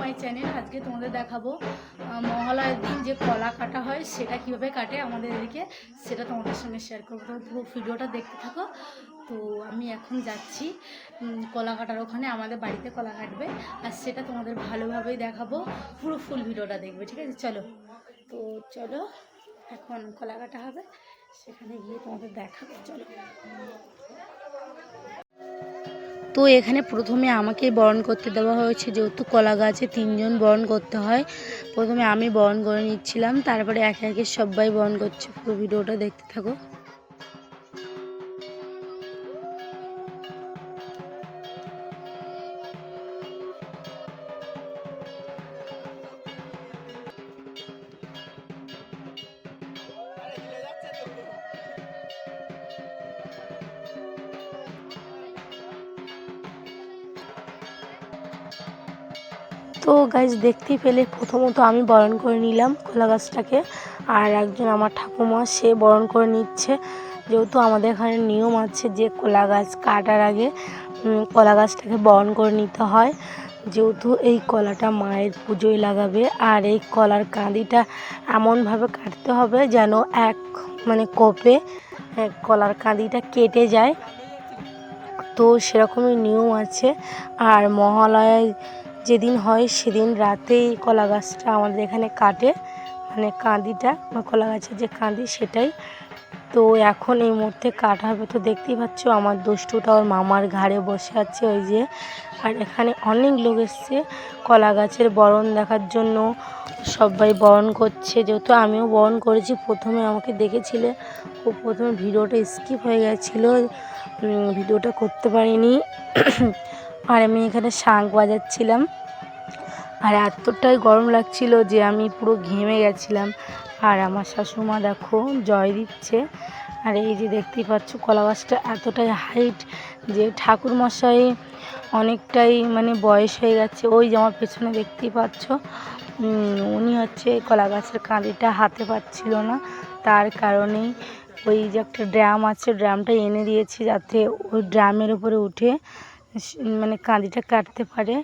My channel আজকে তোমাদের দেখাবো আহ, মহালয়ার দিন যে কলা কাটা হয় সেটা কীভাবে কাটে আমাদের এদিকে সেটা তোমাদের সঙ্গে শেয়ার করব। তো পুরো ভিডিওটা দেখতে থাকো। তো আমি এখন যাচ্ছি কলা কাটার ওখানে আমাদের বাড়িতে কলা কাটবে আর সেটা তোমাদের ভালোভাবেই দেখাবো পুরো ফুল ভিডিওটা দেখবে ঠিক আছে? চলো। তো চলো এখন কলা কাটা হবে সেখানে গিয়ে তোমাদের দেখাবো চলো। তো এখানে প্রথমে আমাকে বরণ করতে দেওয়া হয়েছে, যেহেতু কলা গাছে তিনজন বরণ করতে হয়। প্রথমে আমি বরণ করে নিচ্ছিলাম, তারপরে একে একে সবাই বরণ করছে। পুরো ভিডিওটা দেখতে থাকো। তো গাছ দেখতেই পেলে, প্রথমত আমি বরণ করে নিলাম কলা গাছটাকে। আর একজন আমার ঠাকুমা, সে বরণ করে নিচ্ছে। যেহেতু আমাদের এখানে নিয়ম আছে যে কলা গাছ কাটার আগে কলা গাছটাকে বরণ করে নিতে হয়। যেহেতু এই কলাটা মায়ের পুজোয় লাগাবে, আর এই কলার কাঁদিটা এমনভাবে কাটতে হবে যেন এক মানে কোপে কলার কাঁদিটা কেটে যায়। তো সেরকমই নিয়ম আছে। আর মহালয়ায় যেদিন হয় সেদিন রাতেই কলা গাছটা আমাদের এখানে কাটে মানে কাঁদিটা বা কলা গাছের যে কাঁদি সেটাই। তো এখন এই মুহূর্তে কাটা হবে তো দেখতেই পাচ্ছ, আমার দুষ্টুটা ওর মামার ঘাড়ে বসে আছে ওই যে। আর এখানে অনেক লোক এসছে কলা গাছের বরণ দেখার জন্য, সবাই বরণ করছে। যেহেতু আমিও বরণ করেছি, প্রথমে আমাকে দেখেছিলে, ও প্রথমে ভিডিওটা স্কিপ হয়ে গেছিল ভিডিওটা করতে পারিনি। আর আমি এখানে শাঁখ বাজাচ্ছিলাম। আর এতটাই গরম লাগছিল যে আমি পুরো ঘেমে গেছিলাম। আর আমার শাশুমা দেখো জয় দিচ্ছে। আর এই যে দেখতেই পাচ্ছ কলা গাছটা এতটাই হাইট যে ঠাকুর মশাই অনেকটাই মানে বয়স হয়ে গেছে। ওই যে আমার পেছনে দেখতেই পাচ্ছ উনি হচ্ছে কলা গাছের কাঁদিটা হাতে পাচ্ছিল না। তার কারণেই ওই যে একটা ড্রাম আছে, ড্রামটা এনে দিয়েছি যাতে ওই ড্রামের উপরে উঠে মানে কাঁদিটা কাটতে পারে।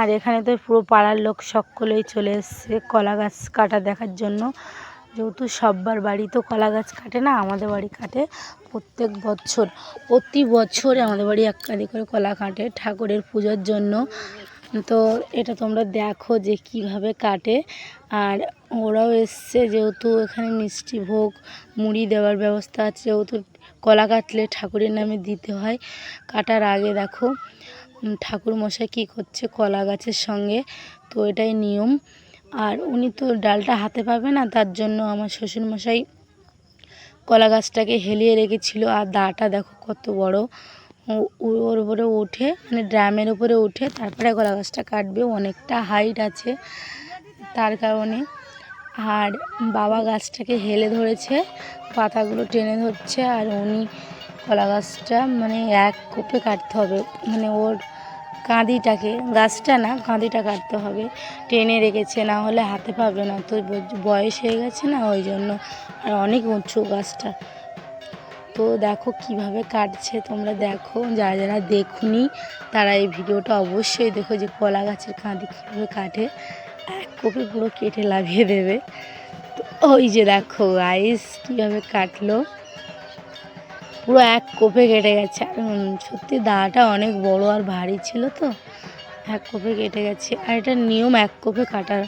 আর এখানে তো পুরো পাড়ার লোক সকলেই চলে এসছে কলা গাছ কাটা দেখার জন্য। যেহেতু সব্বার বাড়ি তো কলা গাছ কাটে না, আমাদের বাড়ি কাটে প্রত্যেক বছর। প্রতি বছর আমাদের বাড়ি এক কাঁদি করে কলা কাটে ঠাকুরের পুজোর জন্য। তো এটা তোমরা দেখো যে কীভাবে কাটে। আর ওরাও এসছে যেহেতু এখানে মিষ্টি ভোগ, মুড়ি দেওয়ার ব্যবস্থা আছে, যেহেতু কলা কাটলে ঠাকুরের নামে দিতে হয়। কাটার আগে দেখো ঠাকুর মশাই কী করছে কলা গাছের সঙ্গে, তো এটাই নিয়ম। আর উনি তো ডালটা হাতে পাবে না, তার জন্য আমার শ্বশুরমশাই কলা গাছটাকে হেলিয়ে রেখেছিল। আর দাটা দেখো কত বড়। ওর উপরে উঠে মানে ড্রামের উপরে উঠে তারপরে কলা গাছটা কাটবে। অনেকটা হাইট আছে তার কারণে। আর বাবা গাছটাকে হেলে ধরেছে, পাতাগুলো টেনে ধরছে, আর উনি কলা গাছটা মানে এক কোপে কাটতে হবে। মানে ওর কাঁদিটাকে, গাছটা না, কাঁদিটা কাটতে হবে। টেনে রেখেছে, না হলে হাতে পাবে না। তো বয়স হয়ে গেছে না, ওই জন্য। আর অনেক উঁচু গাছটা। তো দেখো কীভাবে কাটছে, তোমরা দেখো, যারা যারা দেখুনি তারা এই ভিডিওটা অবশ্যই দেখো যে কলা গাছের কাঁদি কীভাবে কাটে, এক কপি পুরো কেটে লাভিয়ে দেবে। তো ওই যে দেখো আইস কীভাবে কাটলো। পুরো এক কোপে কেটে গেছে। আর সত্যি দাটা অনেক বড় আর ভারী ছিল তো, এক কোপে কেটে গেছে। আর এটা নিয়ম এক কোপে কাটার।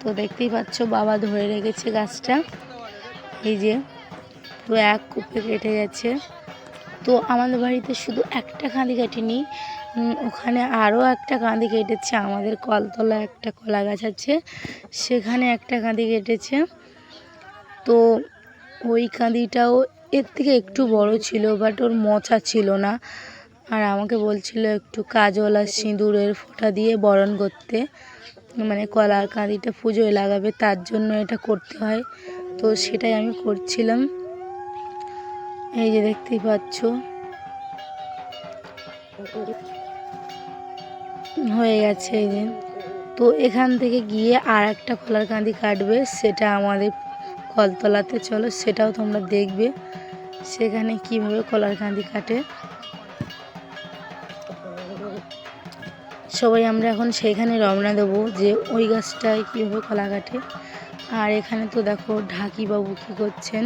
তো দেখতেই পাচ্ছ, বাবা ধরে রেখেছে গাছটা। এই যে পুরো এক কোপে কেটে গেছে। তো আমাদের বাড়িতে শুধু একটা কাঁদি কাটিনি। ওখানে আরও একটা কাঁদি কেটেছে। আমাদের কলতলা একটা কলা গাছ আছে, সেখানে একটা কাঁদি কেটেছে। তো ওই কাঁদিটাও এর থেকে একটু বড় ছিল বাট ওর মোচা ছিল না। আর আমাকে বলছিল একটু কাজল আর সিঁদুরের ফোঁটা দিয়ে বরণ করতে। মানে কলার কাঁদিটা পুজোয় লাগাবে, তার জন্য এটা করতে হয়। তো সেটাই আমি করছিলাম। এই যে দেখতেই পাচ্ছ। হয়ে গেছে এই যে। তো এখান থেকে গিয়ে আর একটা কলার কাঁদি কাটবে, সেটা আমাদের কলতলাতে, চলো সেটাও তোমরা দেখবে। সেখানে কীভাবে কলার কাঁদি কাটে। সবাই, আমরা এখন সেইখানে রওনা দেবো যে ওই গাছটায় কীভাবে কলা কাটে। আর এখানে তো দেখো ঢাকিবাবু কী করছেন।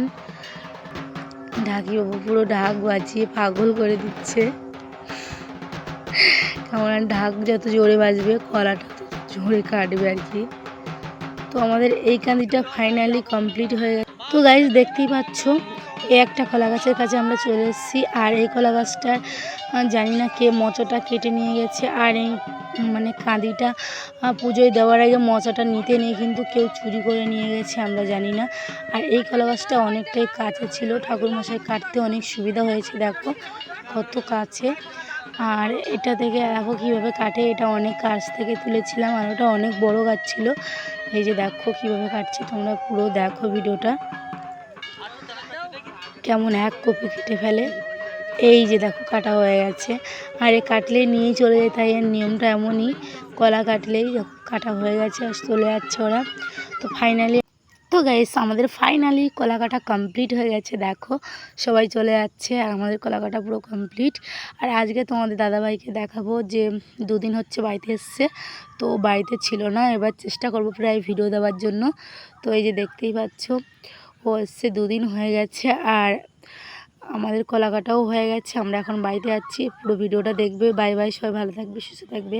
ঢাকিবাবু পুরো ঢাক বাজিয়ে পাগল করে দিচ্ছে। কেমন ঢাক যত জোরে বাজবে, কলাটা তত জোরে কাটবে আর কি। তো আমাদের এই কান্দিটা ফাইনালি কমপ্লিট হয়ে গেছে। তো গাইজ দেখতেই পাচ্ছ একটা কলা গাছের কাছে আমরা চলে এসেছি। আর এই কলা গাছটার আহ, জানি না কে মোচাটা কেটে নিয়ে গেছে। আর এই মানে কাঁদিটা পুজোয় দেওয়ার আগে মোচাটা নিতে নেই কিন্তু কেউ চুরি করে নিয়ে গেছে আমরা জানি না। আর এই কলা গাছটা অনেকটাই কাছে ছিল। ঠাকুরমশাই কাটতে অনেক সুবিধা হয়েছে দেখো কত কাছে। আর এটা থেকে দেখো কীভাবে কাটে এটা অনেক কাছ থেকে তুলেছিলাম আর ওটা অনেক বড় গাছ ছিল। এই যে দেখো কীভাবে কাটছে তোমরা পুরো দেখো ভিডিওটা। কেমন এক কপি কেটে ফেলে। এই যে দেখো কাটা হয়ে গেছে। আর এ কাটলেই নিয়েই চলে যেতে হয় এর নিয়মটা এমনই। কলা কাটলেই কাটা হয়ে গেছে আর চলে যাচ্ছে ওরা। তো ফাইনালি তো গাইস আমাদের ফাইনালি কলা কাটা কমপ্লিট হয়ে গেছে, দেখো। সবাই চলে যাচ্ছে আর আমাদের কলা কাটা পুরো কমপ্লিট আর আজকে তোমাদের দাদাভাইকে দেখাবো যে দুদিন হচ্ছে বাড়িতে এসছে। তো বাড়িতে ছিল না, এবার চেষ্টা করব প্রায় ভিডিও দেওয়ার জন্য। তো এই যে দেখতেই পাচ্ছ। ও এসছে, দুদিন হয়ে গেছে আর আমাদের কলাকাটাও হয়ে গেছে। আমরা এখন বাড়িতে যাচ্ছি পুরো ভিডিওটা দেখবে। বাই বাই, সবাই ভালো থাকবে, সুস্থ থাকবে।